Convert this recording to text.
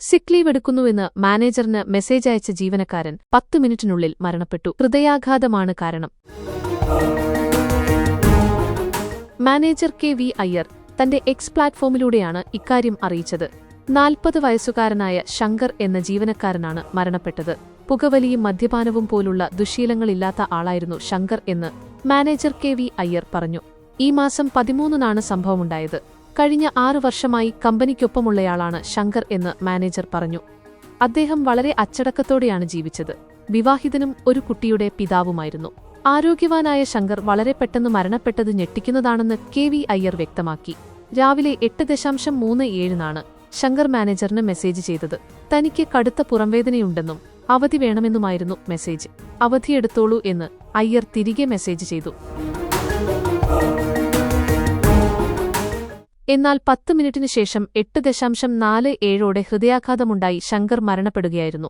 സിക്ക് ലീവ് എടുക്കുന്നുവെന്ന് മാനേജറിന് മെസ്സേജ് അയച്ച ജീവനക്കാരൻ പത്ത് മിനിറ്റിനുള്ളിൽ മരണപ്പെട്ടു. ഹൃദയാഘാതമാണ് കാരണം. മാനേജർ കെ വി അയ്യർ തന്റെ എക്സ് പ്ലാറ്റ്ഫോമിലൂടെയാണ് ഇക്കാര്യം അറിയിച്ചത്. നാൽപ്പത് വയസ്സുകാരനായ ശങ്കർ എന്ന ജീവനക്കാരനാണ് മരണപ്പെട്ടത്. പുകവലിയും മദ്യപാനവും പോലുള്ള ദുശീലങ്ങളില്ലാത്ത ആളായിരുന്നു ശങ്കർ എന്ന് മാനേജർ കെ വി അയ്യർ പറഞ്ഞു. ഈ മാസം പതിമൂന്നിനാണ് സംഭവമുണ്ടായത്. കഴിഞ്ഞ ആറു വർഷമായി കമ്പനിക്കൊപ്പമുള്ളയാളാണ് ശങ്കർ എന്ന് മാനേജർ പറഞ്ഞു. അദ്ദേഹം വളരെ അച്ചടക്കത്തോടെയാണ് ജീവിച്ചത്. വിവാഹിതനും ഒരു കുട്ടിയുടെ പിതാവുമായിരുന്നു. ആരോഗ്യവാനായ ശങ്കർ വളരെ പെട്ടെന്ന് മരണപ്പെട്ടത് ഞെട്ടിക്കുന്നതാണെന്ന് കെ വി അയ്യർ വ്യക്തമാക്കി. രാവിലെ എട്ട് ദശാംശം മൂന്ന് ഏഴിനാണ് ശങ്കർ മാനേജറിന് മെസ്സേജ് ചെയ്തത്. തനിക്ക് കടുത്ത പുറംവേദനയുണ്ടെന്നും അവധി വേണമെന്നുമായിരുന്നു മെസ്സേജ്. അവധിയെടുത്തോളൂ എന്ന് അയ്യർ തിരികെ മെസ്സേജ് ചെയ്തു. എന്നാൽ പത്ത് മിനിറ്റിനു ശേഷം എട്ട് ദശാംശം നാല് ഏഴോടെ ഹൃദയാഘാതമുണ്ടായി ശങ്കർ മരണപ്പെടുകയായിരുന്നു.